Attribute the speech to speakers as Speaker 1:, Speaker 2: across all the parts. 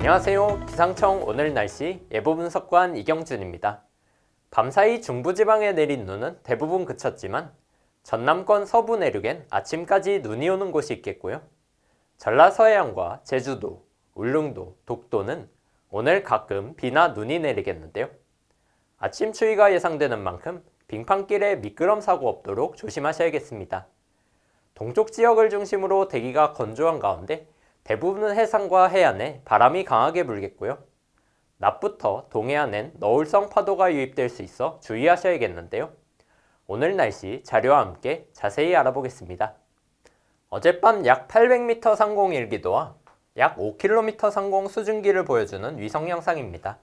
Speaker 1: 안녕하세요. 기상청 오늘 날씨 예보 분석관 이경준입니다. 밤사이 중부지방에 내린 눈은 대부분 그쳤지만 전남권 서부 내륙엔 아침까지 눈이 오는 곳이 있겠고요. 전라 서해안과 제주도, 울릉도, 독도는 오늘 가끔 비나 눈이 내리겠는데요. 아침 추위가 예상되는 만큼 빙판길에 미끄럼 사고 없도록 조심하셔야겠습니다. 동쪽 지역을 중심으로 대기가 건조한 가운데 대부분 해상과 해안에 바람이 강하게 불겠고요. 낮부터 동해안엔 너울성 파도가 유입될 수 있어 주의하셔야겠는데요. 오늘 날씨 자료와 함께 자세히 알아보겠습니다. 어젯밤 약 800m 상공 일기도와 약 5km 상공 수증기를 보여주는 위성 영상입니다.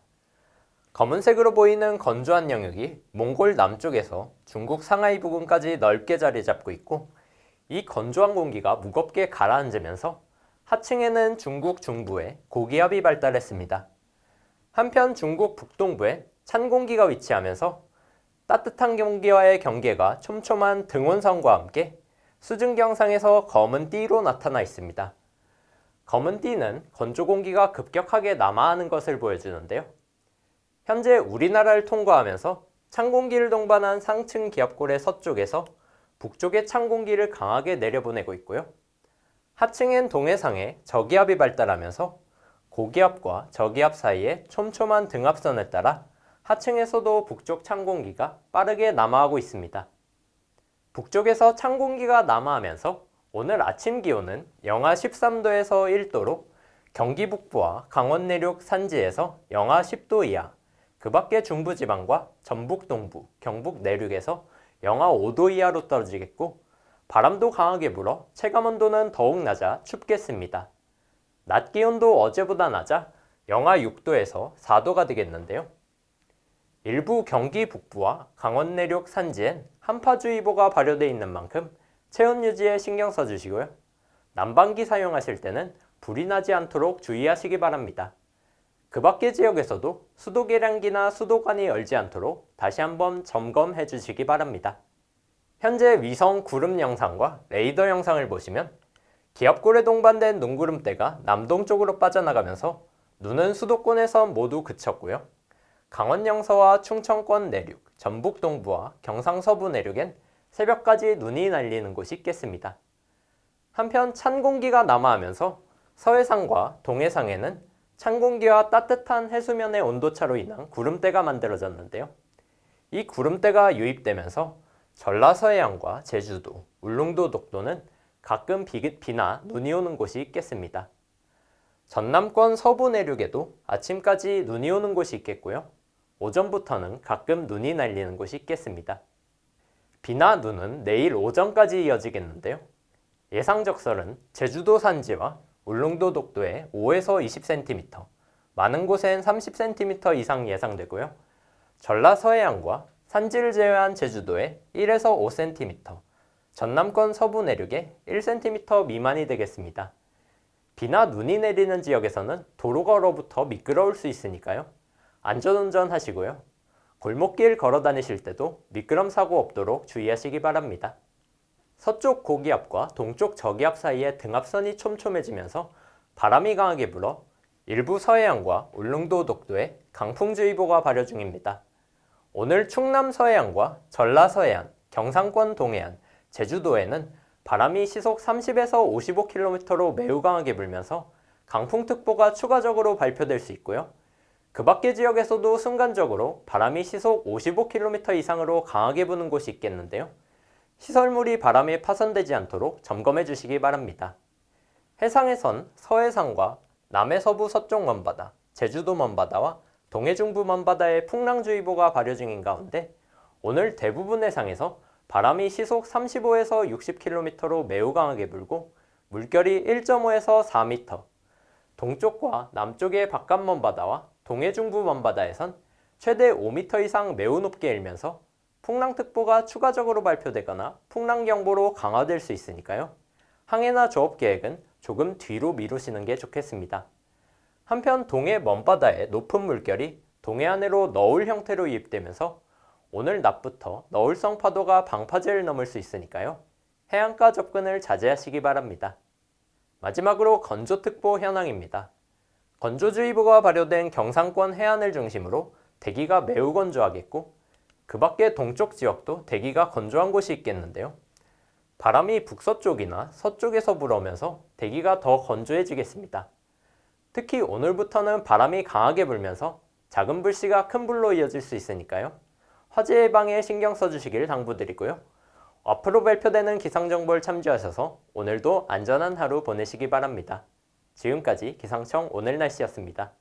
Speaker 1: 검은색으로 보이는 건조한 영역이 몽골 남쪽에서 중국 상하이 부근까지 넓게 자리 잡고 있고 이 건조한 공기가 무겁게 가라앉으면서 하층에는 중국 중부에 고기압이 발달했습니다. 한편 중국 북동부에 찬 공기가 위치하면서 따뜻한 공기와의 경계가 촘촘한 등원선과 함께 수증경상에서 검은 띠로 나타나 있습니다. 검은 띠는 건조 공기가 급격하게 남하하는 것을 보여주는데요. 현재 우리나라를 통과하면서 찬 공기를 동반한 상층 기압골의 서쪽에서 북쪽의 찬 공기를 강하게 내려보내고 있고요. 하층엔 동해상에 저기압이 발달하면서 고기압과 저기압 사이에 촘촘한 등압선을 따라 하층에서도 북쪽 찬 공기가 빠르게 남하하고 있습니다. 북쪽에서 찬 공기가 남하하면서 오늘 아침 기온은 영하 13도에서 1도로 경기 북부와 강원 내륙 산지에서 영하 10도 이하, 그 밖의 중부지방과 전북 동부, 경북 내륙에서 영하 5도 이하로 떨어지겠고 바람도 강하게 불어 체감 온도는 더욱 낮아 춥겠습니다. 낮 기온도 어제보다 낮아 영하 6도에서 4도가 되겠는데요. 일부 경기 북부와 강원 내륙 산지엔 한파주의보가 발효되어 있는 만큼 체온 유지에 신경 써주시고요. 난방기 사용하실 때는 불이 나지 않도록 주의하시기 바랍니다. 그 밖의 지역에서도 수도 계량기나 수도관이 열지 않도록 다시 한번 점검해 주시기 바랍니다. 현재 위성 구름 영상과 레이더 영상을 보시면 기압골에 동반된 눈구름대가 남동쪽으로 빠져나가면서 눈은 수도권에서 모두 그쳤고요. 강원 영서와 충청권 내륙, 전북 동부와 경상 서부 내륙엔 새벽까지 눈이 날리는 곳이 있겠습니다. 한편 찬 공기가 남하하면서 서해상과 동해상에는 찬 공기와 따뜻한 해수면의 온도차로 인한 구름대가 만들어졌는데요. 이 구름대가 유입되면서 전라 서해안과 제주도, 울릉도 독도는 가끔 비, 비나 눈이 오는 곳이 있겠습니다. 전남권 서부 내륙에도 아침까지 눈이 오는 곳이 있겠고요. 오전부터는 가끔 눈이 날리는 곳이 있겠습니다. 비나 눈은 내일 오전까지 이어지겠는데요. 예상 적설은 제주도 산지와 울릉도 독도에 5에서 20cm, 많은 곳엔 30cm 이상 예상되고요. 전라 서해안과 산지를 제외한 제주도에 1에서 5cm, 전남권 서부 내륙에 1cm 미만이 되겠습니다. 비나 눈이 내리는 지역에서는 도로가로부터 미끄러울 수 있으니까요. 안전운전 하시고요. 골목길 걸어 다니실 때도 미끄럼 사고 없도록 주의하시기 바랍니다. 서쪽 고기압과 동쪽 저기압 사이에 등압선이 촘촘해지면서 바람이 강하게 불어 일부 서해안과 울릉도 독도에 강풍주의보가 발효 중입니다. 오늘 충남 서해안과 전라 서해안, 경상권 동해안, 제주도에는 바람이 시속 30에서 55km로 매우 강하게 불면서 강풍특보가 추가적으로 발표될 수 있고요. 그 밖의 지역에서도 순간적으로 바람이 시속 55km 이상으로 강하게 부는 곳이 있겠는데요. 시설물이 바람에 파손되지 않도록 점검해 주시기 바랍니다. 해상에선 서해상과 남해 서부 서쪽 먼바다, 제주도 먼바다와 동해 중부 먼바다에 풍랑주의보가 발효 중인 가운데 오늘 대부분 해상에서 바람이 시속 35에서 60km로 매우 강하게 불고 물결이 1.5에서 4m, 동쪽과 남쪽의 바깥 먼바다와 동해 중부 먼바다에선 최대 5m 이상 매우 높게 일면서 풍랑특보가 추가적으로 발표되거나 풍랑경보로 강화될 수 있으니까요. 항해나 조업 계획은 조금 뒤로 미루시는 게 좋겠습니다. 한편 동해 먼바다의 높은 물결이 동해안으로 너울 형태로 유입되면서 오늘 낮부터 너울성 파도가 방파제를 넘을 수 있으니까요. 해안가 접근을 자제하시기 바랍니다. 마지막으로 건조특보 현황입니다. 건조주의보가 발효된 경상권 해안을 중심으로 대기가 매우 건조하겠고 그 밖의 동쪽 지역도 대기가 건조한 곳이 있겠는데요. 바람이 북서쪽이나 서쪽에서 불어오면서 대기가 더 건조해지겠습니다. 특히 오늘부터는 바람이 강하게 불면서 작은 불씨가 큰 불로 이어질 수 있으니까요. 화재 예방에 신경 써주시길 당부드리고요. 앞으로 발표되는 기상정보를 참조하셔서 오늘도 안전한 하루 보내시기 바랍니다. 지금까지 기상청 오늘 날씨였습니다.